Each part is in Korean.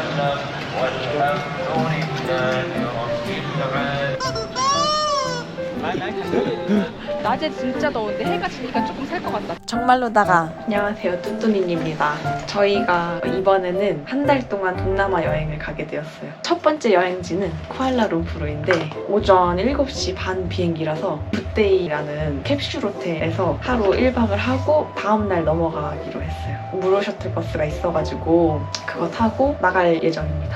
وسلم والحمد لله رب العالمين 낮에 진짜 더운데 해가 지니까 조금 살 것 같다. 정말로다가 안녕하세요, 뚜뚜니입니다. 저희가 이번에는 한 달 동안 동남아 여행을 가게 되었어요. 첫 번째 여행지는 쿠알라룸푸르인데 오전 7시 반 비행기라서 굿데이라는 캡슐 호텔에서 하루 1박을 하고 다음날 넘어가기로 했어요. 무료 셔틀 버스가 있어가지고 그거 타고 나갈 예정입니다.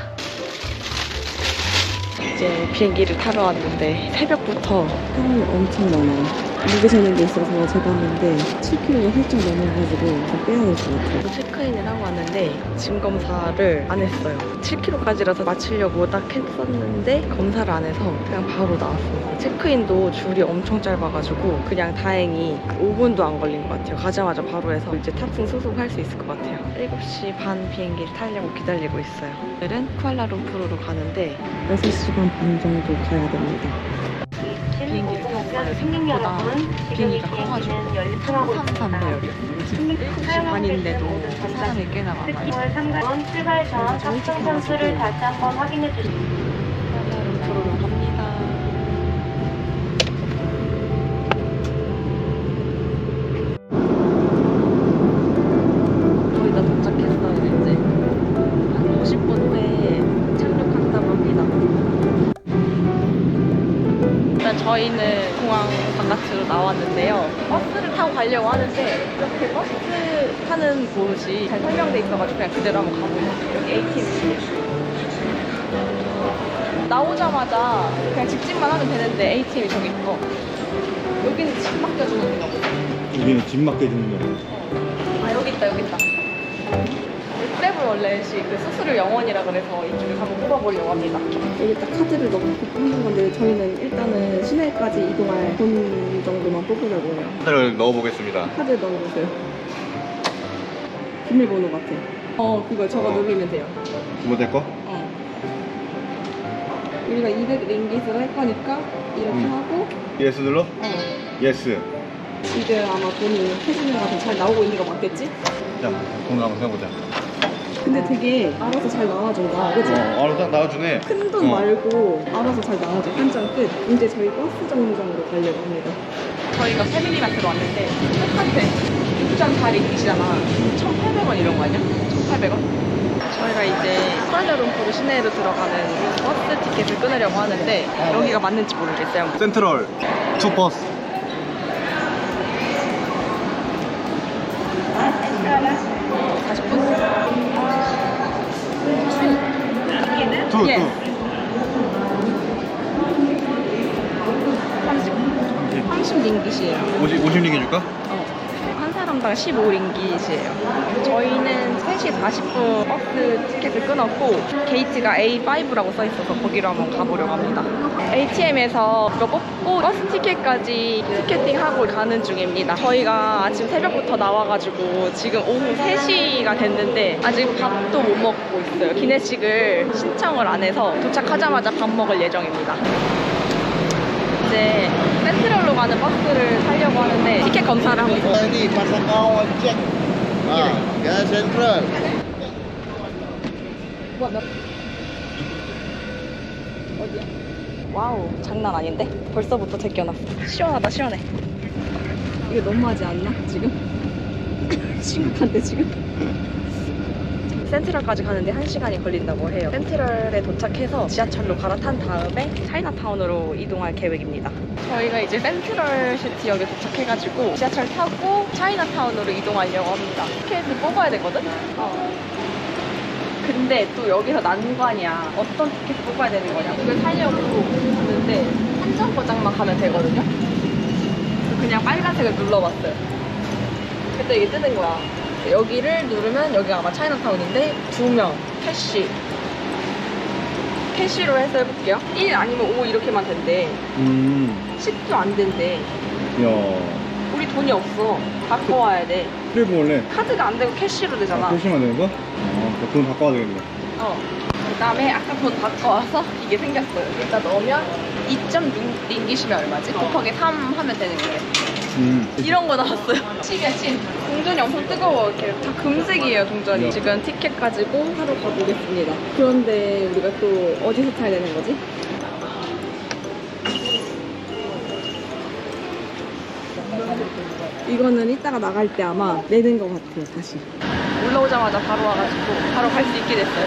이제 비행기를 타러 왔는데 새벽부터 사람이 엄청 많아요. 무게 재는 게 있어서 재봤는데 7kg가 훌쩍 넘어가지고 다 빼야 될 것 같아요. 체크인을 하고 왔는데 짐 검사를 안 했어요. 7kg까지라서 마치려고 딱 했었는데 검사를 안 해서 그냥 바로 나왔어요. 체크인도 줄이 엄청 짧아가지고 그냥 다행히 5분도 안 걸린 것 같아요. 가자마자 바로 해서 이제 탑승 수속할 수 있을 것 같아요. 7시 반 비행기를 타려고 기다리고 있어요. 오늘은 쿠알라룸푸르로 가는데 6시간 반 정도 가야 됩니다. 비행기를 타고 가요. 생각보다 비행기가 커가지고 333배열이요. 7시 반인데도 사람이 꽤나 많아요. 10월 3일 출발 전 탑승 선수를 다시 한번 확인해 주시기 저희는 공항 바깥으로 나왔는데요. 버스를 타고 가려고 하는데 이렇게 버스 타는 곳이 잘 설명돼 있어가지고 그냥 그대로 한번 가보겠습니다 여기 ATM 나오자마자 그냥 직진만 하면 되는데 ATM이 저기 있어 여기는 집 맡겨주는 거 여기는 집 맡겨주는 거. 아 여기 있다 여기 있다 트래블 월렛이 그 수수료 영원이라 그래서 이쪽에 한번 뽑아보려고 합니다 여기 딱 카드를 넣고 뽑는 건데 저희는 일단은 시내까지 이동할 돈 정도만 뽑으려고 해요. 카드를 넣어보겠습니다. 카드 넣어보세요. 비밀번호 같아. 어, 그거 저거 어. 누르면 돼요. 두번째 거? 어. 우리가 200 링깃을 할 거니까 이렇게 음. 하고 예스 눌러? 어. 예스. 지금 아마 돈이 해주는 거잘 나오고 있는 거 맞겠지? 자, 돈 한번 해보자. 근데 되게 알아서 잘 나와준다. 그치? 어, 알아 딱 나와주네. 큰 돈 어. 말고 알아서 잘 나와줘. 한 장 끝. 이제 저희 버스 정류장으로 가려고 합니다. 저희가 패밀리마트로 왔는데 똑같아 입장짜리 빚이잖아 1,800원 이런 거 아니야? 1,800원? 저희가 이제 쿠알라룸푸르 시내로 들어가는 버스 티켓을 끊으려고 하는데 여기가 맞는지 모르겠어요 센트럴 투 버스. 다시 버스 투, 예. 투. 30 30 링깃이에요 50, 50 링기 줄까? 어, 한 사람당 15 링깃이에요. 저희는 3시 40분 버스 티켓을 끊었고 게이트가 A5라고 써 있어서 거기로 한번 가보려고 합니다. ATM에서 이거 뽑고 버스 티켓까지 티켓팅하고 가는 중입니다. 저희가 아침 새벽부터 나와가지고 지금 오후 3시가 됐는데 아직 밥도 못 먹고 있어요. 기내식을 신청을 안 해서 도착하자마자 밥 먹을 예정입니다. 이제 센트럴로 가는 버스를 타려고 하는데 티켓 검사를 하고 있어요. Ah, ya sentral. 와우 장난 아닌데? 벌써부터 제껴놨어 시원하다 시원해 이거 너무하지 않나? 지금? 심각한데 지금? 센트럴까지 가는데 1시간이 걸린다고 해요 센트럴에 도착해서 지하철로 갈아탄 다음에 차이나타운으로 이동할 계획입니다 저희가 이제 센트럴 시티역에 도착해가지고 지하철 타고 차이나타운으로 이동하려고 합니다 티켓을 뽑아야 되거든? 어. 근데 또 여기서 난관이야. 어떤 티켓을 뽑아야 되는 거냐. 그걸 사려고 갔는데 한정 거장만 가면 되거든요. 그냥 빨간색을 눌러봤어요. 그때 이게 뜨는 거야. 여기를 누르면 여기가 아마 차이나타운인데 두 명 캐시. 캐시로 해서 해볼게요. 1 아니면 5 이렇게만 된대. 음, 10도 안 된대. 야. 우리 돈이 없어. 바꿔와야 돼. 그래 볼래? 카드가 안 되고 캐시로 되잖아. 표시만 되는 거? 어, 그돈 바꿔야 되겠네. 어. 그 다음에 아까 돈 바꿔와서 이게 생겼어요 일단 넣으면 2.6 링기시면 얼마지? 곱하기 3 하면 되는 거예요 음. 이런 거 나왔어요 칩이야 칩. 동전이 엄청 뜨거워. 이렇게 다 금색이에요 동전이. 지금 티켓 가지고 하러 가보겠습니다. 그런데 우리가 또 어디서 타야 되는 거지? 이거는 이따가 나갈 때 아마 내는 것 같아요, 다시. 올라오자마자 바로 와가지고 바로 갈 수 있게 됐어요.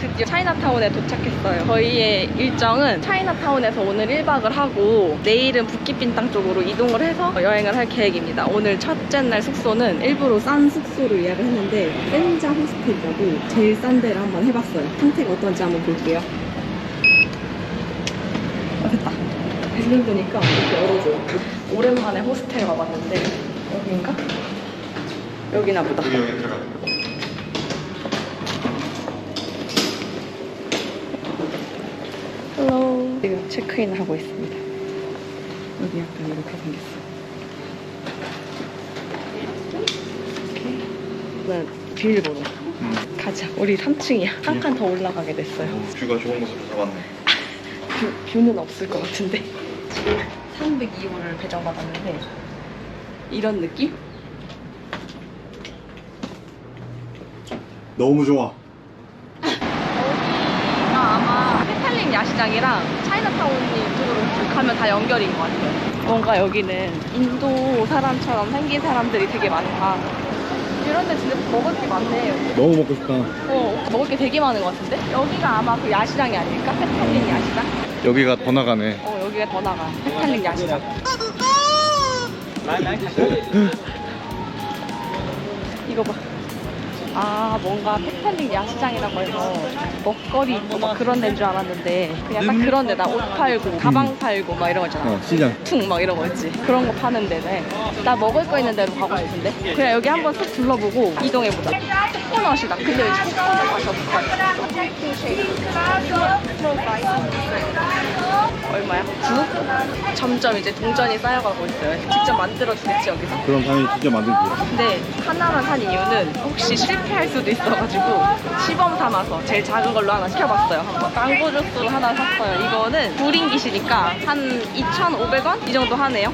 드디어 차이나타운에 도착했어요. 저희의 일정은 차이나타운에서 오늘 1박을 하고 내일은 북기빈땅 쪽으로 이동을 해서 여행을 할 계획입니다. 오늘 첫째 날 숙소는 일부러 싼 숙소를 예약을 했는데 센자 호스텔이라고 제일 싼 데를 한번 해봤어요. 상태가 어떤지 한번 볼게요. 아, 됐다. 지금 보니까 이렇게 열어줘요. 오랜만에 호스텔 와봤는데 여기인가? 여기나 보다. 여기 여기 들어가. 헬로. 지금 체크인을 하고 있습니다. 여기 약간 이렇게 생겼어. 이건 비밀번호. 가자. 우리 3층이야. 한 칸 더 올라가게 됐어요. 뷰가 좋은 곳으로 잡았네. 뷰, 뷰는 없을 것 같은데. 지금 302호를 배정받았는데 이런 느낌? 너무 좋아. 여기가 아마 페탈링 야시장이랑 차이나타운 이쪽으로 가면 다 연결인 것 같아요. 뭔가 여기는 인도 사람처럼 생긴 사람들이 되게 많다. 이런 데 진짜 먹을 게 많네. 너무 먹고 싶다. 어, 먹을 게 되게 많은 것 같은데? 여기가 아마 그 야시장이 아닐까? 페탈링 야시장? 여기가 더 나가네. 어, 여기가 더 나가. 페탈링 야시장. 이거 봐. 아, 뭔가 페탈링 야시장이라고 해서 먹거리 있고 막 그런 데인 줄 알았는데 그냥 딱 그런 데다 옷 팔고, 가방 팔고 막 이런 거 있잖아. 어, 시장. 퉁막 이런 거 있지. 그런 거 파는 데네. 나 먹을 거 있는 데로 가고 싶은데. 그냥 여기 한번 쓱 둘러보고 이동해보자. 코코넛이다. 근데 왜 코코넛 맛이 없을까? 얼마야? 9? 점점 이제 동전이 쌓여가고 있어요. 직접 만들어주겠지, 여기서? 그럼 당연히 진짜 만들지. 근데 하나만 산 이유는 혹시 실패 할 수도 있어가지고 시범 삼아서 제일 작은 걸로 하나 시켜봤어요. 한번. 망고 주스를 하나 샀어요. 이거는 불인기시니까 한 2,500원? 이 정도 하네요.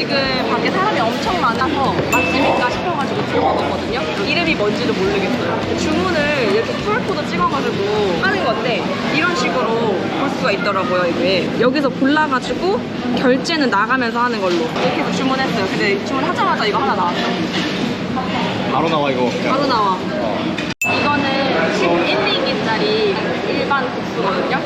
지금 밖에 사람이 엄청 많아서 맛집인가 싶어가지고 들어가봤거든요. 이름이 뭔지도 모르겠어요. 주문을 이렇게 QR코드 찍어가지고 하는 건데 이런 식으로 볼 수가 있더라고요, 이게. 여기서 골라가지고 결제는 나가면서 하는 걸로 이렇게 해서 주문했어요. 근데 주문하자마자 이거 하나 나왔어. 바로 나와 이거. 바로 나와. 이거는 11링기짜리 일반 국수거든요.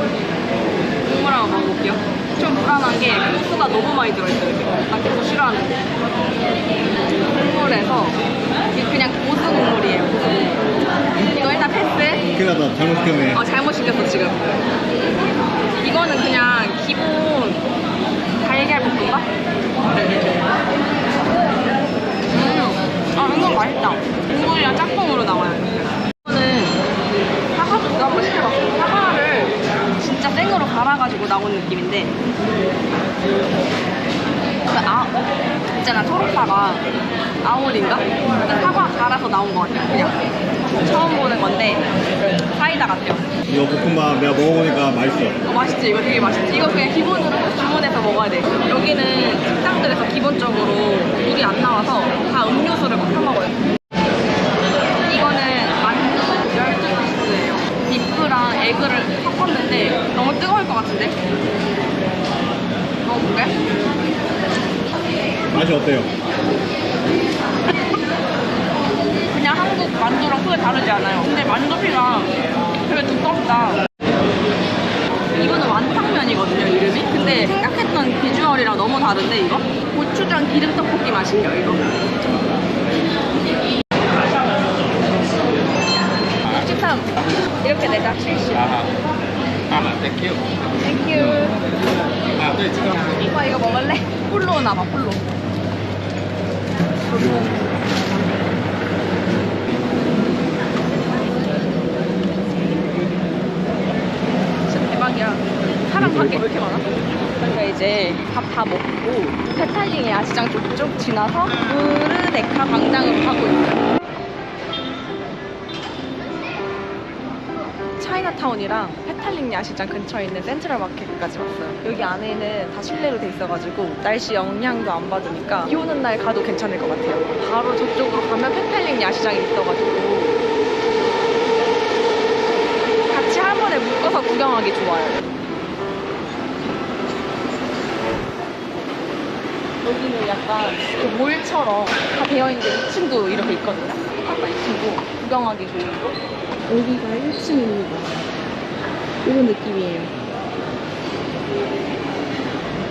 국물 한번 먹어볼게요. 좀 불안한 게 국수가 너무 많이 들어있어요. 나 국수 싫어하는데. 국물에서 그냥 고수 국물이에요. 고수. 이거 일단 패스. 큰일 났다. 잘못 시켰네. 어, 잘못 시켰어, 지금. 이거는 그냥 기본 달걀 볶음밥? 음, 아, 이건 맛있다. 국물이랑 짝꿍으로 나와요. 이거는 사과 국수 한번 시켜봤어. 사과를 진짜 생으로 갈아가지고 나온 느낌인데. 그 아, 있잖아, 초록사과. 아오리인가? 그 사과 갈아서 나온 것 같아요, 그냥. 처음 보는 건데, 사이다 같아요. 이거 볶음밥 내가 먹어보니까 맛있어. 어, 맛있지? 이거 되게 맛있지? 이거 그냥 기본으로 주문해서 먹어야 돼. 여기는 식당들에서 기본적으로 물이 안 나와서 다 음료수를 막 사 먹어요. 이거는 만두 12피스예요. 비프랑 에그를 섞었는데 너무 뜨거울 것 같은데? 먹어볼게. 맛이 어때요? 그냥 한국 만두랑 크게 다르지 않아요. 근데 만두피가 되게 두껍다. 이거는 완탕면이거든요, 이름이. 근데 생각했던 비주얼이랑 너무 다른데, 이거? 고추장 기름 떡볶이 맛이에요, 이거. 63. 이렇게 내자, 70. 땡큐. 오빠 이거 먹을래? 폴로 나봐, 폴로. 진짜 대박이야. 사람 밖에 왜 이렇게 많아? 저희가 이제 밥 다 먹고 페탈링 야시장 쪽쪽 지나서 우르네카 광장으로 가고 있어요. 차이나 차이나타운이랑 페탈릭 야시장 근처에 있는 센트럴 마켓까지 왔어요. 여기 안에는 다 실내로 돼 있어가지고 날씨 영향도 안 받으니까 비 오는 날 가도 괜찮을 것 같아요. 바로 저쪽으로 가면 페탈릭 야시장이 있어가지고 같이 한 번에 묶어서 구경하기 좋아요. 여기는 약간 그 몰처럼 다 되어 있는데 2층도 이렇게 있거든요. 아까 2층도 구경하기 좋은 곳. 여기가 1층입니다. 이런 느낌이에요.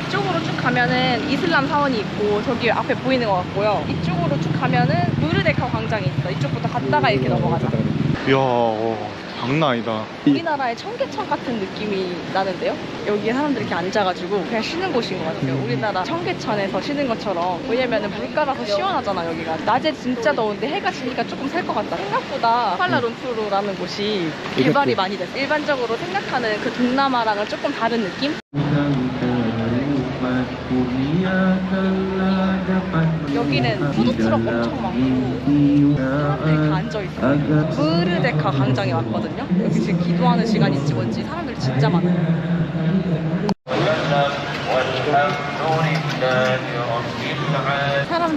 이쪽으로 쭉 가면은 이슬람 사원이 있고 저기 앞에 보이는 것 같고요. 이쪽으로 쭉 가면은 무르데카 광장이 있어. 이쪽부터 갔다가 이렇게 넘어가자. 이야, 어, 장난 아니다. 우리나라의 청계천 같은 느낌이 나는데요? 여기에 사람들이 이렇게 앉아가지고 그냥 쉬는 곳인 것 같아요. 우리나라 청계천에서 쉬는 것처럼. 왜냐면은 물가가 더 시원하잖아, 여기가. 낮에 진짜 더운데 해가 지니까 조금 살 것 같다. 생각보다 쿠알라룸푸르라는 곳이 개발이 많이 됐어. 일반적으로 생각하는 그 동남아랑은 조금 다른 느낌? 여기는 푸드트럭 엄청 많고 사람들이 다 앉아있어요. 무르데카 광장에 왔거든요. 여기 지금 기도하는 시간인지 뭔지 사람들이 진짜 많아요.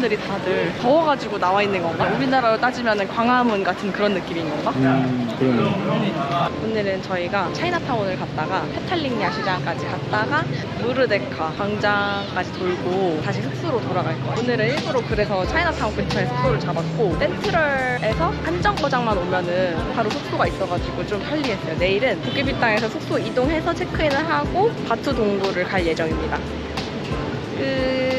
사람들이 다들 더워가지고 나와 있는 건가? 우리나라로 따지면 광화문 같은 그런 느낌인 건가? 음, 그러네. 오늘은 저희가 차이나타운을 갔다가 페탈릭 야시장까지 갔다가 무르데카 광장까지 돌고 다시 숙소로 돌아갈 거예요. 오늘은 일부러 그래서 차이나타운 근처에 숙소를 잡았고 센트럴에서 한정거장만 오면은 바로 숙소가 있어가지고 좀 편리했어요. 내일은 도깨비 땅에서 숙소 이동해서 체크인을 하고 바투 동부를 갈 예정입니다. 끝.